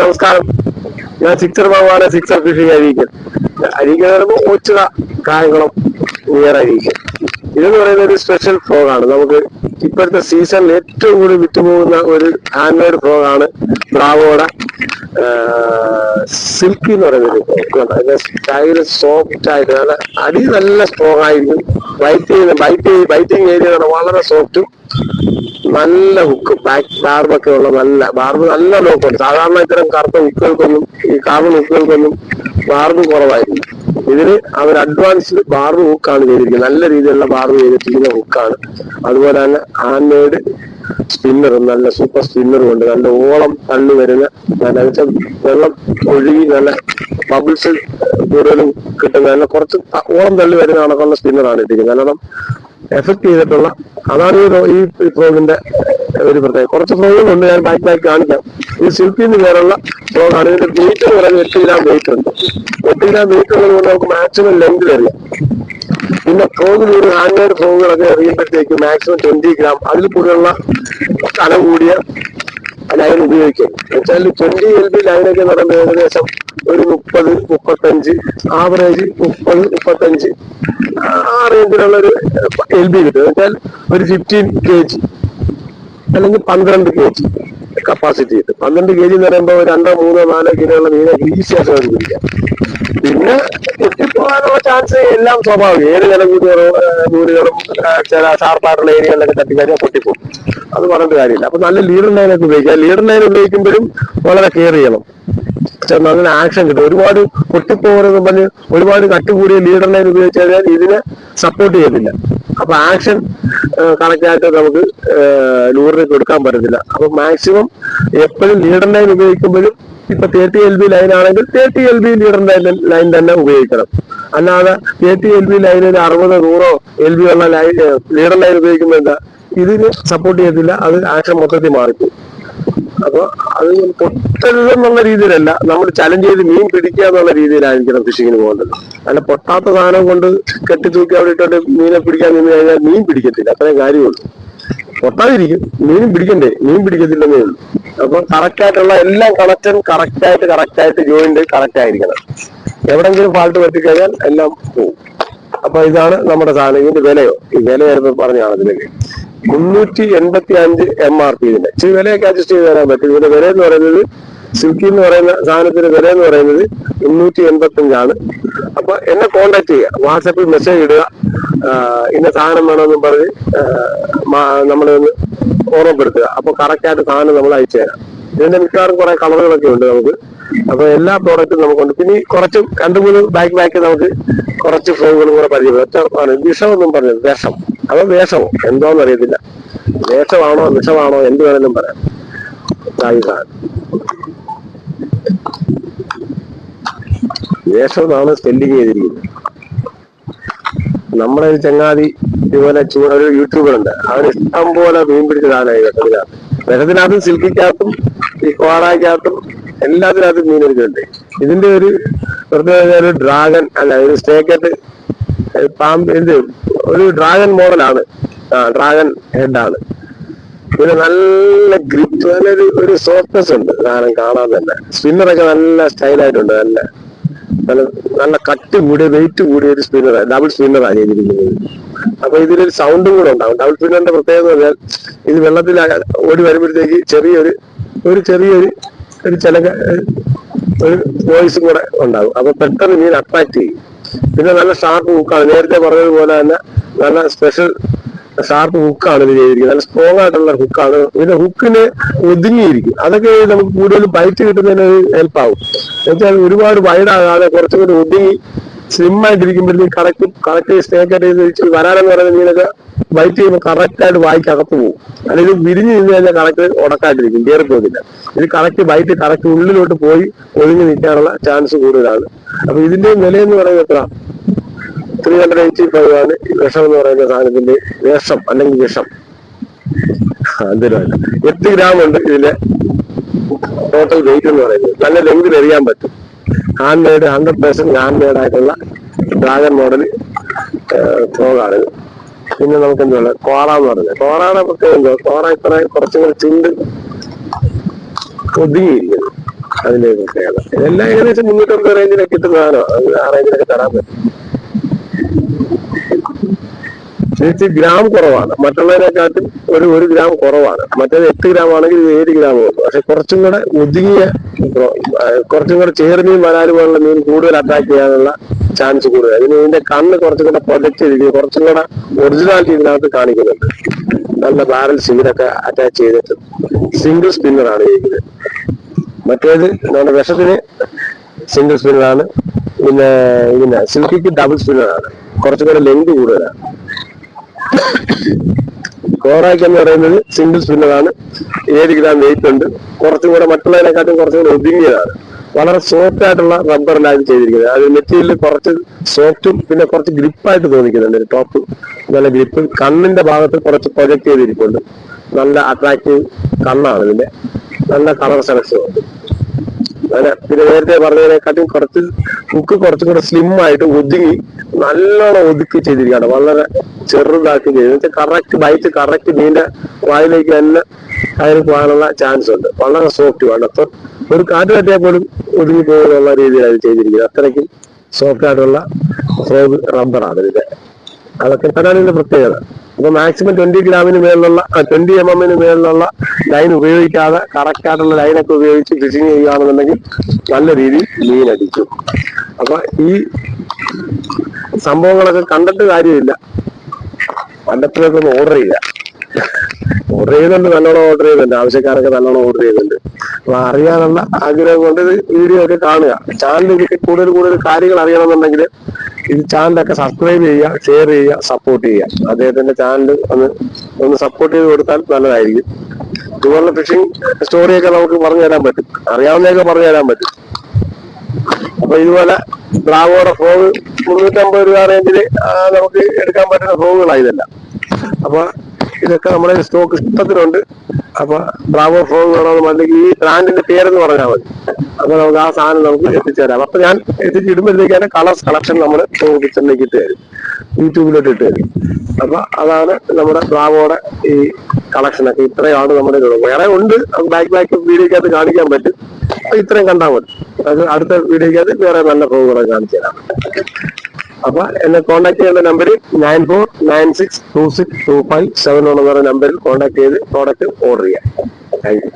നമസ്കാരം. ഞാൻ സിക്സർ ബാബുവാണ് സിക്സർ ഫിഷിംഗ് അരീക്കൽ എന്ന് പറയുമ്പോൾ ഓച്ചിറ കായംകുളം നിയർ ഇതെന്ന് പറയുന്ന ഒരു സ്പെഷ്യൽ ഫ്രോഗാണ് നമുക്ക് ഇപ്പോഴത്തെ സീസണിൽ ഏറ്റവും കൂടുതൽ വിറ്റുപോകുന്ന ഒരു ഹാൻഡ് മെയ്ഡ് ഫ്രോഗാണ് ബ്രാവോടെ സിൽക്കി എന്ന് പറയുന്ന ഒരു frog. അതിന്റെ സ്റ്റൈൽ സോഫ്റ്റ് ആയിട്ട് അടി നല്ല സ്ട്രോങ് ആയിരിക്കും. ബൈറ്റ് ചെയ്യുന്ന ബൈറ്റ് ബൈറ്റിംഗ് ഏരിയ വളരെ സോഫ്റ്റും നല്ല ഹുക്ക് ബാക്ക് ബാർബൊക്കെ ഉള്ള നല്ല ബാർബ് നല്ല ലോക്കുണ്ട് സാധാരണ ഇത്തരം കറുത്ത ഹുക്കുകൾക്കൊന്നും ഈ കാർബൺ ഹുക്കുകൾക്കൊന്നും ബാർബ് കുറവായിരുന്നു ഇതിന് അവർ അഡ്വാൻസ്ഡ് ബാർബ് ഹുക്കാണ് ചെയ്തിരിക്കുന്നത്. നല്ല രീതിയിലുള്ള ബാർബ് ചെയ്തിരിക്കുന്ന ഹുക്കാണ് അതുപോലെ തന്നെ ആൻഡ്രോയിഡ് സ്പിന്നറും നല്ല സൂപ്പർ സ്പിന്നറും ഉണ്ട്. നല്ല ഓളം തള്ളി വരുന്ന നല്ല വെള്ളം ഒഴുകി നല്ല ബബിൾസ് കൂടുതലും കിട്ടുന്ന നല്ല കുറച്ച് ഓളം തള്ളി വരുന്ന കണക്കുള്ള സ്പിന്നറാണ് ഇട്ടിരിക്കുന്നത്. കാരണം എഫക്ട് ചെയ്തിട്ടുള്ള അതാണ് ഈ ഈ ഫ്രോഗിന്റെ ഒരു പ്രത്യേകത. കുറച്ച് ഫ്രോഗുകളുണ്ട് ഞാൻ ബാക്ക് ബാക്ക് കാണിക്കാം. ഈ നിന്ന് പേരുള്ള ഫ്രോഗാണ് ഇതിന്റെ വെയിറ്റ് എന്ന് പറയുന്നത് എട്ട് ഗ്രാം വെയിറ്റ് ഉണ്ട്. എട്ട് ഗ്രാം വെയിറ്റ് ഉള്ളത് കൊണ്ട് നമുക്ക് മാക്സിമം ലെങ്ത് അറിയാം പിന്നെ ഫ്രോഗിൽ ഒരു ഹാൻഡ് മെയ്ഡ് ഫ്രോഗുകളൊക്കെ എറിയുമ്പോഴത്തേക്ക് മാക്സിമം ട്വന്റി ഗ്രാം അതിൽ കൂടുതലുള്ള കനം കൂടിയ ലൈൻ ഉപയോഗിക്കും. എന്നുവെച്ചാൽ ട്വന്റി എൽ ബി ലൈനൊക്കെ എന്ന് പറയുമ്പോൾ ഏകദേശം ഒരു മുപ്പത് മുപ്പത്തഞ്ച് ആവറേജ് മുപ്പത് മുപ്പത്തഞ്ച് ആ റേഞ്ചിലുള്ള ഒരു എൽ ബി കിട്ടും. എന്നുവെച്ചാൽ ഒരു ഫിഫ്റ്റീൻ കെ ജി അല്ലെങ്കിൽ പന്ത്രണ്ട് കെ ജി കപ്പാസിറ്റി കിട്ടും. പന്ത്രണ്ട് കെ ജി എന്ന് പറയുമ്പോൾ രണ്ടോ മൂന്നോ നാലോ കിലോ മീനെ മീനൊക്കെ ഈസിയായിട്ട് പിടിക്കാം പൊട്ടിപ്പോകാനുള്ള ചാൻസ് എല്ലാം സ്വാഭാവികം. ഏത് വില കൂടിയോ നൂലുകളും ചില ഷാർപ്പായിട്ടുള്ള ഏരിയകളിലൊക്കെ തട്ടിക്കഴിഞ്ഞാൽ പൊട്ടിപ്പോകും. അത് പറഞ്ഞിട്ട് കാര്യമില്ല. അപ്പൊ നല്ല ലീഡർ ലൈനൊക്കെ ഉപയോഗിക്കുക. ലീഡർ ലൈൻ ഉപയോഗിക്കുമ്പോഴും വളരെ കെയർ ചെയ്യണം. ചെന്ന് അങ്ങനെ ആക്ഷൻ കിട്ടും. ഒരുപാട് പൊട്ടിപ്പോകരുതെന്ന് പറഞ്ഞ് ഒരുപാട് കട്ടുകൂടിയ ലീഡർ ലൈൻ ഉപയോഗിച്ച് കഴിഞ്ഞാൽ ഇതിനെ സപ്പോർട്ട് ചെയ്യുന്നില്ല അപ്പൊ ആക്ഷൻ കണക്റ്റായിട്ട് നമുക്ക് ലൂറിന് കൊടുക്കാൻ പറ്റത്തില്ല. അപ്പൊ മാക്സിമം എപ്പോഴും ലീഡർ ലൈൻ ഉപയോഗിക്കുമ്പോഴും ഇപ്പൊ തേർട്ടി എൽ ബി ലൈൻ ആണെങ്കിൽ തേർട്ടി എൽ ബി ലീഡറിന്റെ ലൈൻ തന്നെ ഉപയോഗിക്കണം. അല്ലാതെ തേർട്ടി എൽ ബി ലൈനിൽ അറുപത് നൂറോ എൽ ബി ഉള്ള ലൈൻ ലീഡർ ലൈൻ ഉപയോഗിക്കുമ്പോൾ എന്താ ഇതിന് സപ്പോർട്ട് ചെയ്യത്തില്ല അത് ആക്ഷൻ മൊത്തത്തിൽ മാറിപ്പോകും അപ്പൊ അത് പൊട്ടരുതെന്നുള്ള രീതിയിലല്ല നമ്മൾ ചലഞ്ച് ചെയ്ത് മീൻ പിടിക്കുക എന്നുള്ള രീതിയിലായിരിക്കണം ഫിഷിങ്ങിന് പോകേണ്ടത്. അല്ല പൊട്ടാത്ത സാധനം കൊണ്ട് കെട്ടിത്തൂക്കി അവിടെ ഇട്ടോണ്ട് മീനെ പിടിക്കാൻ നിന്ന് കഴിഞ്ഞാൽ മീൻ പിടിക്കത്തില്ല അത്രയും കാര്യമുള്ളൂ. പൊട്ടാതിരിക്കും മീനും പിടിക്കണ്ടേ? മീൻ പിടിക്കത്തില്ലെന്നേ ഉള്ളൂ. അപ്പൊ കറക്റ്റ് ആയിട്ടുള്ള എല്ലാം കണക്ഷൻ കറക്റ്റ് ആയിട്ട് കറക്റ്റ് ആയിട്ട് ജോയിന്റ് കറക്റ്റ് ആയിരിക്കണം. എവിടെങ്കിലും ഫാൾട്ട് പറ്റിക്കഴിഞ്ഞാൽ എല്ലാം പോകും അപ്പൊ ഇതാണ് നമ്മുടെ സാധനം. ഇതിന്റെ വിലയോ? ഈ വില വരുന്നത് പറഞ്ഞാണ് ഇതിലേക്ക് മുന്നൂറ്റി എൺപത്തി അഞ്ച് എം ആർ പി ഇതിന്റെ ഇച്ചിരി വിലയൊക്കെ അഡ്ജസ്റ്റ് ചെയ്ത് തരാൻ പറ്റും. ഇതിന്റെ വില എന്ന് പറയുന്നത് സിൽക്കി എന്ന് പറയുന്ന സാധനത്തിന്റെ വില എന്ന് പറയുന്നത് എണ്ണൂറ്റി എൺപത്തി അഞ്ചാണ് അപ്പൊ എന്നെ കോണ്ടാക്ട് ചെയ്യുക. വാട്സാപ്പിൽ മെസ്സേജ് ഇടുക. ഇന്ന സാധനം വേണമെന്നും പറഞ്ഞ് നമ്മളെ ഒന്ന് ഓർമ്മപ്പെടുത്തുക. അപ്പൊ കറക്റ്റായിട്ട് സാധനം നമ്മൾ അയച്ചു തരാം. ഇതിന്റെ മിക്കവാറും കുറെ കളറുകളൊക്കെ ഉണ്ട് നമുക്ക്. അപ്പൊ എല്ലാ പ്രോഡക്റ്റും നമുക്കുണ്ട്. പിന്നെ കുറച്ച് രണ്ടു മൂന്ന് ബാക്ക് ബാക്ക് നമുക്ക് കുറച്ച് ഫ്രോഗുകളും കൂടെ പരിചയപ്പെടും. വിഷമൊന്നും പറഞ്ഞത് വിഷം. അതോ വേഷമോ? എന്തോന്ന് അറിയത്തില്ല. വേഷമാണോ വിഷമാണോ എന്ത് വേണമെങ്കിലും പറയാം. വേഷം എന്നാണ് സ്പെല്ലിങ് ചെയ്തിരിക്കുന്നത്. നമ്മുടെ ഒരു ചങ്ങാതി ഇതുപോലെ ഒരു യൂട്യൂബർ ഉണ്ട് അവന് ഇഷ്ടം പോലെ മീൻ പിടിച്ച സാധനമായി വിഷത്തിനകത്ത് വിഷത്തിനകത്തും സിൽക്കിക്കകത്തും ഈ കോടാക്കകത്തും എല്ലാത്തിനകത്തും മീൻ പിടിച്ചിട്ടുണ്ട്. ഇതിന്റെ ഒരു വെറുതെ ഒരു ഡ്രാഗൺ അല്ല ഒരു സ്റ്റേക്കറ്റ് പാമ്പ് എന്ത് ഒരു ഡ്രാഗൺ മോഡലാണ് ആ ഡ്രാഗൺ ഹെഡാണ് പിന്നെ നല്ല ഗ്രിപ്പ് നല്ലൊരു ഒരു സോഫ്റ്റ്നെസ് ഉണ്ട്. സാധനം കാണാൻ തന്നെ. സ്പിന്നറൊക്കെ നല്ല സ്റ്റൈലായിട്ടുണ്ട് നല്ല നല്ല കട്ടി കൂടിയ വെയിറ്റ് കൂടിയ ഒരു സ്പിന്നർ ഡബിൾ സ്പിന്നറാണ് ചെയ്തിരിക്കുന്നത്. അപ്പൊ ഇതിലൊരു സൗണ്ടും കൂടെ ഉണ്ടാവും. ഡബിൾ സ്പിന്നറിന്റെ പ്രത്യേകത പറഞ്ഞാൽ ഇത് വെള്ളത്തിൽ ഓടി വരുമ്പോഴത്തേക്ക് ചെറിയൊരു ഒരു ചെറിയൊരു ഒരു ചില ഒരു വോയിസും കൂടെ ഉണ്ടാവും. അപ്പൊ പെട്ടെന്ന് മീൻ അട്രാക്ട് ചെയ്യും. പിന്നെ നല്ല ഷാർപ്പ് ഹുക്കാണ് നേരത്തെ പറഞ്ഞതുപോലെ തന്നെ നല്ല സ്പെഷ്യൽ ഷാർപ്പ് ഹുക്കാണ് ഇത് ചെയ്തിരിക്കുന്നത്. നല്ല സ്ട്രോങ് ആയിട്ടുള്ള ഹുക്കാണ് ഇതിന്റെ ഹുക്കിന് ഒതുങ്ങിയിരിക്കും. അതൊക്കെ നമുക്ക് കൂടുതൽ ബൈറ്റ് കിട്ടുന്നതിന് ഹെൽപ്പ് ആവും. എന്നുവെച്ചാൽ ഒരുപാട് വൈഡാകാതെ കുറച്ചും കൂടി ഒതുങ്ങി സ്ലിം ആയിട്ടിരിക്കുമ്പോഴത്തേക്ക് കറക്റ്റ് കറക്റ്റ് സ്റ്റേക്കറ്റ് ചെയ്ത് ഇച്ചിരി വരാനെന്ന് പറയുന്ന മീനൊക്കെ ബൈറ്റ് ചെയ്യുമ്പോൾ കറക്റ്റ് ആയിട്ട് വായിക്ക് അകത്ത് പോകും. അല്ലെങ്കിൽ വിരിഞ്ഞ് നിന്ന് കഴിഞ്ഞാൽ കറക്റ്റ് ഉടക്കായിട്ടിരിക്കും കയറി പോകുന്നില്ല ഇത് കറക്റ്റ് ബൈറ്റ് കറക്റ്റ് ഉള്ളിലോട്ട് പോയി ഒതുങ്ങി നിൽക്കാനുള്ള ചാൻസ് കൂടുതലാണ്. അപ്പൊ ഇതിന്റെ വില എന്ന് പറയുന്നത് എത്ര ത്രീ ഹൺഡ്രഡ് എയ്റ്റി ഫൈവ് ആണ് വിഷം എന്ന് പറയുന്ന സാധനത്തിന്റെ വേഷം അല്ലെങ്കിൽ വിഷം. എട്ട് ഗ്രാം ഉണ്ട് ഇതിന്റെ ടോട്ടൽ വെയിറ്റ് എന്ന് പറയുന്നത്. നല്ല ലെങ്ത് എറിയാൻ പറ്റും. Hand made hundred percent hand made ആയിട്ടുള്ള ഡ്രാഗൺ മോഡൽ ഫ്രോഗാണ് പിന്നെ നമുക്ക് എന്താണ് കോറ എന്ന് പറയുന്നത് കോറയുടെ പ്രത്യേകം എന്തോ കോറ ഇത്ര കുറച്ചും കൂടി ചുണ്ട് ഒതുങ്ങിയിരിക്കുന്നു. അതിന്റെ ഒരു പ്രത്യേകത ഇതെല്ലാം ഏകദേശം മുന്നൂറ്റമ്പത് റേഞ്ചിലൊക്കെ കിട്ടുന്നതാണോ ആ റേഞ്ചിലൊക്കെ തരാൻ പറ്റും. തിരിച്ച് ഗ്രാം കുറവാണ്. മറ്റുള്ളവരെക്കാട്ടും ഒരു ഒരു ഗ്രാം കുറവാണ്. മറ്റേത് എട്ട് ഗ്രാം ആണെങ്കിൽ ഇത് ഏഴ് ഗ്രാം ഉള്ളൂ. പക്ഷെ കുറച്ചും കൂടെ ഒതുങ്ങിയ കുറച്ചും കൂടെ ചേർമീൻ വരാൽ പോലുള്ള മീൻ കൂടുതൽ അറ്റാക്ക് ചെയ്യാനുള്ള ചാൻസ് കൂടുതൽ അതിന് ഇതിന്റെ കണ്ണ് കുറച്ചും കൂടെ പ്രൊജക്ട് ചെയ്തിരിക്കും കുറച്ചും കൂടെ ഒറിജിനാലിറ്റി ഇതിനകത്ത് കാണിക്കുന്നുണ്ട്. നല്ല ബാരൽ സീനൊക്കെ അറ്റാച്ച് ചെയ്തിട്ട് സിംഗിൾ സ്പിന്നറാണ് ഇരിക്കുന്നത് മറ്റേത് നമ്മുടെ വിഷത്തിന് സിംഗിൾ സ്പിന്നറാണ് പിന്നെ ഇതിന് സിൽക്കിക്ക് ഡബിൾ സ്പിന്നറാണ് കുറച്ചും കൂടെ ലെങ്ത് കൂടുതലാണ്. കോറാക്ക് എന്ന് പറയുന്നത് സിംഗിൾ സ്പിന്നറാണ് ഏഴ് ഗ്രാം വെയിറ്റ് ഉണ്ട്. കുറച്ചും കൂടെ മറ്റുള്ളതിനെക്കാട്ടും കുറച്ചും കൂടെ ഒതുങ്ങിയതാണ്. വളരെ സോഫ്റ്റ് ആയിട്ടുള്ള റബ്ബറിലാണ് ചെയ്തിരിക്കുന്നത്. അത് മെറ്റീരിയൽ കുറച്ച് സോഫ്റ്റും പിന്നെ കുറച്ച് ഗ്രിപ്പായിട്ട് തോന്നിക്കുന്നുണ്ട് ഒരു ടോപ്പ് നല്ല ഗ്രിപ്പ് കണ്ണിന്റെ ഭാഗത്ത് കുറച്ച് പ്രൊജക്ട് ചെയ്തിരിക്കുന്നുണ്ട് നല്ല അട്രാക്റ്റീവ് കണ്ണാണ് ഇതിന്റെ. നല്ല കളർ സെലക്ഷൻ ഉണ്ട്. പിന്നെ നേരത്തെ പറഞ്ഞതിനെക്കാട്ടും കുറച്ച് ബുക്ക് കുറച്ചും കൂടെ സ്ലിം ആയിട്ട് ഒതുങ്ങി നല്ലോണം ഒതുക്കി ചെയ്തിരിക്കുകയാണ്. വളരെ ചെറുതാക്കി ചെയ്ത്. കറക്റ്റ് ബൈറ്റ് കറക്റ്റ് നീന്റെ വായിലേക്ക് തന്നെ കയറി പോകാനുള്ള ചാൻസ് ഉണ്ട്. വളരെ സോഫ്റ്റ് വേണം അപ്പൊ ഒരു കാറ്റ് തട്ടിയാൽ പോലും ഒതുങ്ങി പോകുന്നുള്ള രീതിയിലാണ് ചെയ്തിരിക്കുന്നത്. അത്രയ്ക്കും സോഫ്റ്റ് ആയിട്ടുള്ള റബ്ബറാണ് ഇതിന്റെ അതൊക്കെ ഇതിന്റെ പ്രത്യേകത. അപ്പൊ മാക്സിമം ട്വന്റി ഗ്രാമിന് മേളിലുള്ള ട്വന്റി എം എമ്മിന് മേളിലുള്ള ലൈൻ ഉപയോഗിക്കാതെ കറക്റ്റ് ആയിട്ടുള്ള ലൈനൊക്കെ ഉപയോഗിച്ച് ഫിഷിങ് ചെയ്യുകയാണെന്നുണ്ടെങ്കിൽ നല്ല രീതിയിൽ മീൻ അടിക്കും. അപ്പൊ ഈ സംഭവങ്ങളൊക്കെ കണ്ടിട്ട് കാര്യമില്ല. പണ്ടത്തിലൊക്കെ ഒന്ന് ഓർഡർ ചെയ്യുക. ഓർഡർ ചെയ്യുന്നുണ്ട് നല്ലോണം ഓർഡർ ചെയ്യുന്നുണ്ട്. ആവശ്യക്കാരൊക്കെ നല്ലോണം ഓർഡർ ചെയ്യുന്നുണ്ട്. അപ്പൊ അറിയാനുള്ള ആഗ്രഹം കൊണ്ട് വീഡിയോ ഒക്കെ കാണുക. ചാനലിൽ കൂടുതൽ കൂടുതൽ കാര്യങ്ങൾ അറിയണമെന്നുണ്ടെങ്കിൽ ഇത് ചാനലൊക്കെ സബ്സ്ക്രൈബ് ചെയ്യുക ഷെയർ ചെയ്യുക സപ്പോർട്ട് ചെയ്യുക. അദ്ദേഹത്തിന്റെ ചാനൽ ഒന്ന് ഒന്ന് സപ്പോർട്ട് ചെയ്ത് കൊടുത്താൽ നല്ലതായിരിക്കും. ഇതുപോലുള്ള ഫിഷിംഗ് സ്റ്റോറിയൊക്കെ നമുക്ക് പറഞ്ഞു തരാൻ പറ്റും. അറിയാവുന്നതൊക്കെ പറഞ്ഞു തരാൻ പറ്റും. അപ്പൊ ഇതുപോലെ ബ്രാവോടെ ഫ്രോഗ് മുന്നൂറ്റമ്പത് രൂപ റേഞ്ചിൽ നമുക്ക് എടുക്കാൻ പറ്റുന്ന ഫ്രോഗുകളാണ് ഇതെല്ലാം. അപ്പൊ ഇതൊക്കെ നമ്മുടെ സ്റ്റോക്ക് ഇഷ്ടത്തിനുണ്ട്. അപ്പൊ ബ്രാവോ ഫ്രോഗ് വേണമെന്ന് അല്ലെങ്കിൽ ഈ ബ്രാൻഡിന്റെ പേരെന്ന് പറഞ്ഞാൽ മതി. അപ്പൊ നമുക്ക് ആ സാധനം നമുക്ക് എത്തിച്ചേരാം. അപ്പൊ ഞാൻ എത്തിച്ചിടുമ്പോഴത്തേക്കാണ് കളർ കളക്ഷൻ നമ്മൾ കിച്ചണിലേക്ക് ഇട്ട് തരും. യൂട്യൂബിലോട്ട് ഇട്ട് തരും. അപ്പൊ അതാണ് നമ്മുടെ ബ്രാവോടെ ഈ കളക്ഷനൊക്കെ ഇത്രയാണ് നമ്മുടെ. വേറെ ഉണ്ട്. ബാക്ക് ബാക്ക് വീഡിയോക്കകത്ത് കാണിക്കാൻ പറ്റും. ഇത്രയും കണ്ടാൽ മതി. അടുത്ത വീഡിയോക്കകത്ത് വേറെ നല്ല ഫ്രോഗുകളൊക്കെ കാണിച്ചു തരാം. അപ്പൊ എന്നെ കോൺടാക്ട് ചെയ്യേണ്ട number nine four nine six two six two five seven എന്ന് പറയുന്ന നമ്പറിൽ കോൺടാക്ട് ചെയ്ത് പ്രോഡക്റ്റ് ഓർഡർ ചെയ്യാം. Thank you